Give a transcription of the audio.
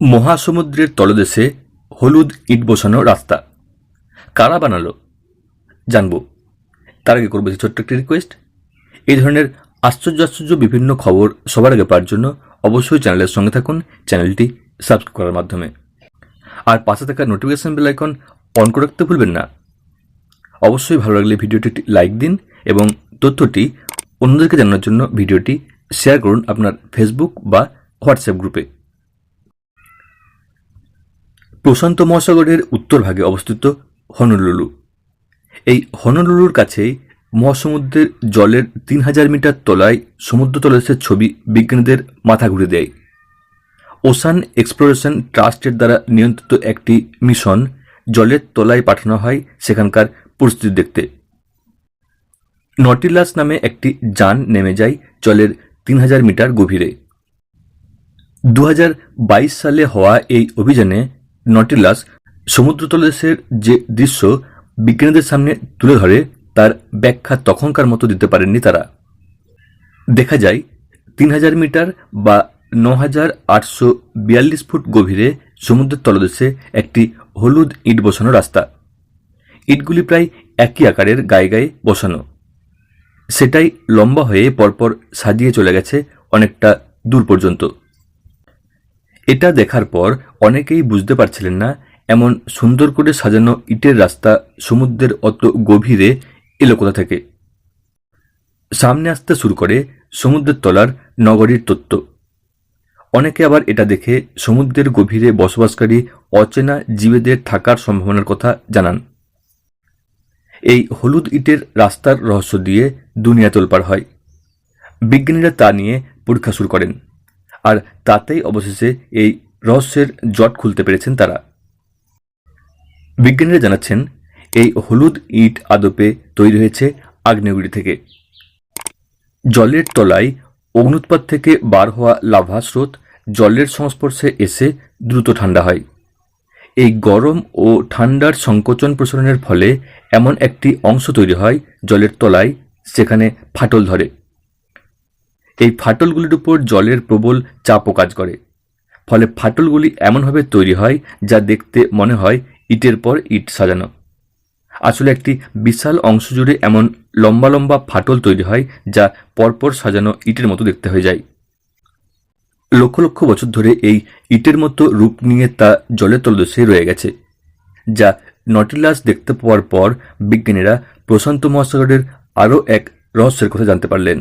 মহাসমুদ্রের তলদেশে হলুদ ইট বসানো রাস্তা। কারা বানালো? জানব। তার আগে করব ছোট্ট একটি রিকোয়েস্ট এই ধরনের আশ্চর্য আশ্চর্য বিভিন্ন খবর সবার আগে পাওয়ার জন্য অবশ্যই চ্যানেলের সঙ্গে থাকুন, চ্যানেলটি সাবস্ক্রাইব করার মাধ্যমে। আর পাশে থাকা নোটিফিকেশন বেল আইকন অন করে রাখতে ভুলবেন না। অবশ্যই ভালো লাগলে ভিডিওটি লাইক দিন এবং তথ্যটি অন্যদেরকে জানানোর জন্য ভিডিওটি শেয়ার করুন আপনার ফেসবুক বা হোয়াটসঅ্যাপ গ্রুপে প্রশান্ত মহাসাগরের উত্তর ভাগে অবস্থিত হনলুলু। এই হনলুলুর কাছেই মহাসমুদ্রের জলের তিন হাজার মিটার তলায় সমুদ্র তলদেশের ছবি বিজ্ঞানীদের মাথা ঘুরে দেয়। ওশান এক্সপ্লোরেশন ট্রাস্টের দ্বারা নিয়ন্ত্রিত একটি মিশন জলের তলায় পাঠানো হয় সেখানকার পরিস্থিতি দেখতে। নটিলাস নামে একটি যান নেমে যায় জলের তিন হাজার মিটার গভীরে। দু হাজার বাইশ সালে হওয়া এই অভিযানে নটিলাস সমুদ্রতলদেশের যে দৃশ্য বিজ্ঞানীদের সামনে তুলে ধরে, তার ব্যাখ্যা তখনকার মতো দিতে পারেননি তারা। দেখা যায়, তিন হাজার মিটার বা ন হাজার আটশো বিয়াল্লিশ ফুট গভীরে সমুদ্রের তলদেশে একটি হলুদ ইট বসানো রাস্তা। ইটগুলি প্রায় একই আকারের গায়ে গায়ে বসানো। সেটাই লম্বা হয়ে পরপর সাজিয়ে চলে গেছে অনেকটা দূর পর্যন্ত। এটা দেখার পর অনেকেই বুঝতে পারছিলেন না, এমন সুন্দর করে সাজানো ইটের রাস্তা সমুদ্রের অত গভীরে এলো কোথা থেকে। সামনে আসতে শুরু করে সমুদ্রের তলার নগরীর তত্ত্ব। অনেকে আবার এটা দেখে সমুদ্রের গভীরে বসবাসকারী অচেনা জীবেদের থাকার সম্ভাবনার কথা জানান। এই হলুদ ইটের রাস্তার রহস্য দিয়ে দুনিয়া তোলপাড় হয়। বিজ্ঞানীরা তা নিয়ে পরীক্ষা শুরু করেন, আর তাতেই অবশেষে এই রহস্যের জট খুলতে পেরেছেন তারা। বিজ্ঞানীরা জানাচ্ছেন, এই হলুদ ইট আদপে তৈরি হয়েছে আগ্নেয়গিরি থেকে। জলের তলায় অগ্নুৎপাত থেকে বার হওয়া লাভা স্রোত জলের সংস্পর্শে এসে দ্রুত ঠান্ডা হয়। এই গরম ও ঠান্ডার সংকোচন প্রসারণের ফলে এমন একটি অংশ তৈরি হয় জলের তলায়, সেখানে ফাটল ধরে। এই ফাটলগুলির উপর জলের প্রবল চাপও কাজ করে। ফলে ফাটলগুলি এমনভাবে তৈরি হয় যা দেখতে মনে হয় ইটের পর ইট সাজানো। আসলে একটি বিশাল অংশ জুড়ে এমন লম্বা লম্বা ফাটল তৈরি হয় যা পরপর সাজানো ইটের মতো দেখতে হয়ে যায়। লক্ষ লক্ষ বছর ধরে এই ইটের মতো রূপ নিয়ে তা জলের তলদেশে রয়ে গেছে, যা নটিলাস দেখতে পাওয়ার পর বিজ্ঞানীরা প্রশান্ত মহাসাগরের আরও এক রহস্যের কথা জানতে পারলেন।